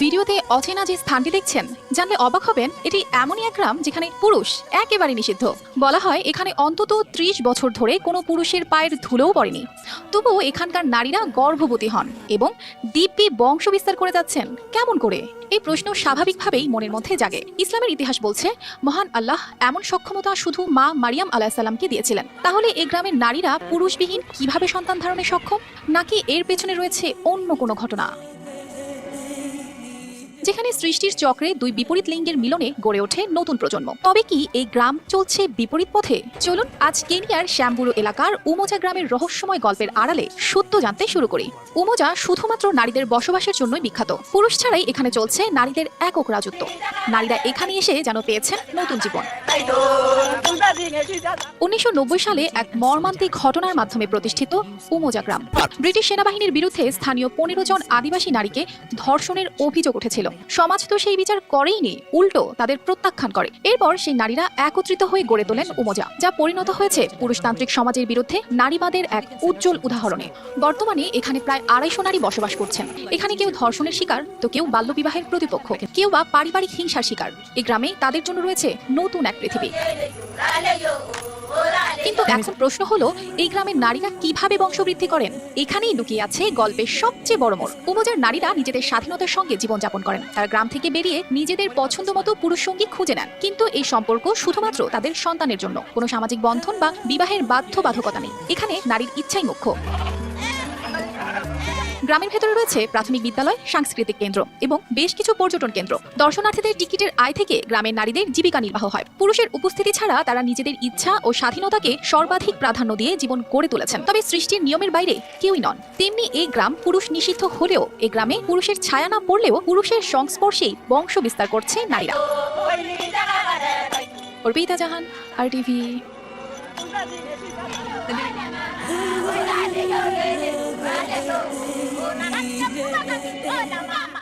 ভিডিওতে অচেনা যে স্থানটি দেখছেন, জানলে অবাক হবেন, এটি এমনই এক গ্রাম যেখানে পুরুষ একেবারে নিষিদ্ধ। বলা হয়, এখানে অন্তত ত্রিশ বছর ধরে কোনো পুরুষের পায়ের ধুলোও পড়েনি। তবুও এখানকার নারীরা গর্ভবতী হন এবং দিব্যি বংশ বিস্তার করে যাচ্ছেন। কেমন করে? এই প্রশ্ন স্বাভাবিকভাবেই মনের মধ্যে জাগে। ইসলামের ইতিহাস বলছে, মহান আল্লাহ এমন সক্ষমতা শুধু মা মারিয়াম আলাহিসাল্লামকে দিয়েছিলেন। তাহলে এই গ্রামের নারীরা পুরুষবিহীন কীভাবে সন্তান ধারণে সক্ষম? নাকি এর পেছনে রয়েছে অন্য কোনো ঘটনা? যেখানে সৃষ্টির চক্রে দুই বিপরীত লিঙ্গের মিলনে গড়ে ওঠে নতুন প্রজন্ম। তবে কি এই গ্রাম চলছে বিপরীত পথে? চলুন, আজ কেনিয়ার শ্যামবুরু এলাকার উমোজা গ্রামের রহস্যময় গল্পের আড়ালে সত্য জানতে শুরু করি। উমোজা শুধুমাত্র নারীদের বসবাসের জন্যই বিখ্যাত। পুরুষ ছাড়াই এখানে চলছে নারীদের একক রাজত্ব। নারীরা এখানে এসে যেন পেয়েছেন নতুন জীবন। উনিশশো নব্বই সালে এক মর্মান্তিক ঘটনার মাধ্যমে প্রতিষ্ঠিত উমোজা গ্রাম। ব্রিটিশ সেনাবাহিনীর বিরুদ্ধে স্থানীয় পনেরো জন আদিবাসী নারীকে ধর্ষণের অভিযোগ উঠেছিল। সমাজ তো সেই বিচার করেইনি উল্টো তাদের প্রত্যাখ্যান করে। এরপর সেই নারীরা একত্রিত হয়ে গড়ে তোলেন উমোজা, যা পরিণত হয়েছে পুরুষতান্ত্রিক সমাজের বিরুদ্ধে নারীবাদের এক উজ্জ্বল উদাহরণে। বর্তমানে এখানে প্রায় আড়াইশো নারী বসবাস করছেন। এখানে কেউ ধর্ষণের শিকার, তো কেউ বাল্যবিবাহের প্রতিপক্ষ, কেউ বা পারিবারিক হিংসার শিকার। এই গ্রামে তাদের জন্য রয়েছে নতুন এক পৃথিবী। কিন্তু এখন প্রশ্ন হলো, এই গ্রামের নারীরা কীভাবে বংশবৃদ্ধি করেন? এখানেই লুকিয়ে আছে গল্পের সবচেয়ে বড় মোড়। উপজার নারীরা নিজেদের স্বাধীনতার সঙ্গে জীবনযাপন করেন। তারা গ্রাম থেকে বেরিয়ে নিজেদের পছন্দ মতো পুরুষ সঙ্গী খুঁজে নেন। কিন্তু এই সম্পর্ক শুধুমাত্র তাদের সন্তানের জন্য। কোনো সামাজিক বন্ধন বা বিবাহের বাধ্যবাধকতা নেই। এখানে নারীর ইচ্ছাই মুখ্য। গ্রামের ভেতরে রয়েছে প্রাথমিক বিদ্যালয়, সাংস্কৃতিক কেন্দ্র এবং বেশ কিছু পর্যটন কেন্দ্র। দর্শনার্থীদের টিকিটের আয় থেকে গ্রামের নারীদের জীবিকা নির্বাহ হয়। পুরুষের উপস্থিতি ছাড়া তারা নিজেদের ইচ্ছা ও স্বাধীনতাকে সর্বাধিক প্রাধান্য দিয়ে জীবন গড়ে তুলেছেন। তবে সৃষ্টির নিয়মের বাইরে কেউই নন। তেমনি এই গ্রাম পুরুষ নিষিদ্ধ হলেও এই গ্রামে পুরুষের ছায়া না পড়লেও পুরুষের সংস্পর্শেই বংশ বিস্তার করছে নারীরা। অর্পিতা জাহান, আর টিভি। 那是你饿